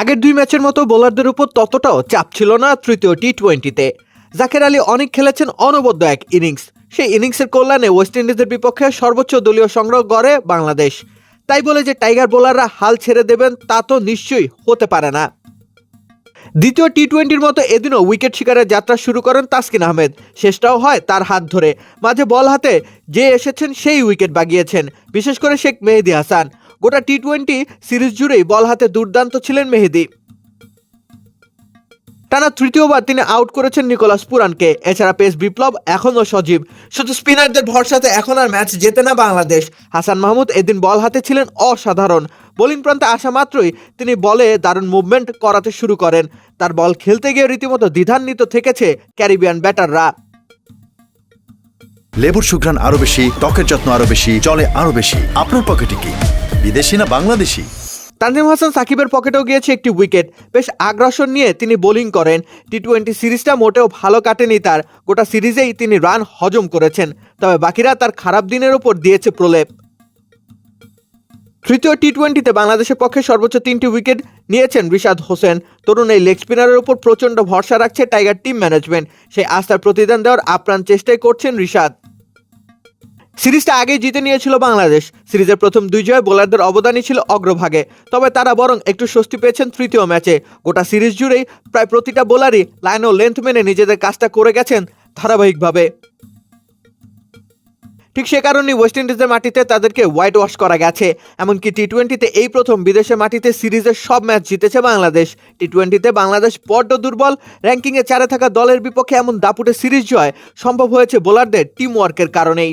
আগের দুই ম্যাচের মতো বোলারদের উপর ততটাও চাপ ছিল না তৃতীয় টি টোয়েন্টিতে জাকের আলী অনেক খেলেছেন অনবদ্য এক ইনিংস। সেই ইনিংসের কল্যাণে ওয়েস্ট ইন্ডিজের বিপক্ষে সর্বোচ্চ দলীয় সংগ্রহ গড়ে বাংলাদেশ। তাই বলে যে টাইগার বোলাররা হাল ছেড়ে দেবেন, তা তো নিশ্চয়ই হতে পারে না। দ্বিতীয় টি টোয়েন্টির মতো এদিনও উইকেট শিকারের যাত্রা শুরু করেন তাসকিন আহমেদ। শেষটাও হয় তার হাত ধরে। মাঝে বল হাতে যে এসেছেন সেই উইকেট বাগিয়েছেন। বিশেষ করে শেখ মেহেদি হাসান। গোটা টি টোয়েন্টি সিরিজ জুড়েই বল হাতে দুর্দান্ত ছিলেন মেহেদি। টানা তৃতীয়বার তিনি আউট করেছেন নিকোলাস পুরানকে। এছাড়া পেস বিপ্লব এখনও সজীব। শুধু স্পিনারদের ভরসাতে এখন আর ম্যাচ জেতে না বাংলাদেশ। হাসান মাহমুদ এদিন বল হাতে ছিলেন অসাধারণ। বোলিং প্রান্তে আসা মাত্রই তিনি বলে দারুণ মুভমেন্ট করাতে শুরু করেন। তার বল খেলতে গিয়ে রীতিমতো দ্বিধান্বিত থেকেছে ক্যারিবিয়ান ব্যাটাররা। লেবুর সুঘ্রাণ আরও বেশি, ত্বকের যত্ন আরও বেশি, জলে আরও বেশি। আপনার পকেটে কি? বিদেশি না বাংলাদেশি? তানজিম হাসান সাকিবের পকেটেও গিয়েছে একটি উইকেট। বেশ আগ্রাসন নিয়ে তিনি বোলিং করেন। টি টোয়েন্টি সিরিজটা মোটেও ভালো কাটেনি তার। গোটা সিরিজেই তিনি রান হজম করেছেন। তবে বাকিরা তার খারাপ দিনের উপর দিয়েছে প্রলেপ। তৃতীয় টি টোয়েন্টিতে বাংলাদেশের পক্ষে সর্বোচ্চ তিনটি উইকেট নিয়েছেন রিশাদ হোসেন। তরুণ এই লেগ স্পিনারের উপর প্রচণ্ড ভরসা রাখছে টাইগার টিম ম্যানেজমেন্ট। সেই আস্থার প্রতিদান দেওয়ার আপ্রাণ চেষ্টাই করছেন রিশাদ। সিরিজটা আগেই জিতে নিয়েছিল বাংলাদেশ। সিরিজের প্রথম দুই জয় বোলারদের অবদানই ছিল অগ্রভাগে। তবে তারা বরং একটু স্বস্তি পেয়েছেন তৃতীয় ম্যাচে। গোটা সিরিজ জুড়েই প্রায় প্রতিটা বোলারই লাইন ও লেন্থ মেনে নিজেদের কাজটা করে গেছেন ধারাবাহিকভাবে। ঠিক সে কারণেই ওয়েস্ট ইন্ডিজের মাটিতে তাদেরকে হোয়াইট ওয়াশ করা গেছে। এমনকি টি টোয়েন্টিতে এই প্রথম বিদেশের মাটিতে সিরিজের সব ম্যাচ জিতেছে বাংলাদেশ। টি টোয়েন্টিতে বাংলাদেশ বড্ড দুর্বল, র্যাঙ্কিংয়ে চারে থাকা দলের বিপক্ষে এমন দাপুটে সিরিজ জয় সম্ভব হয়েছে বোলারদের টিম ওয়ার্কের কারণেই।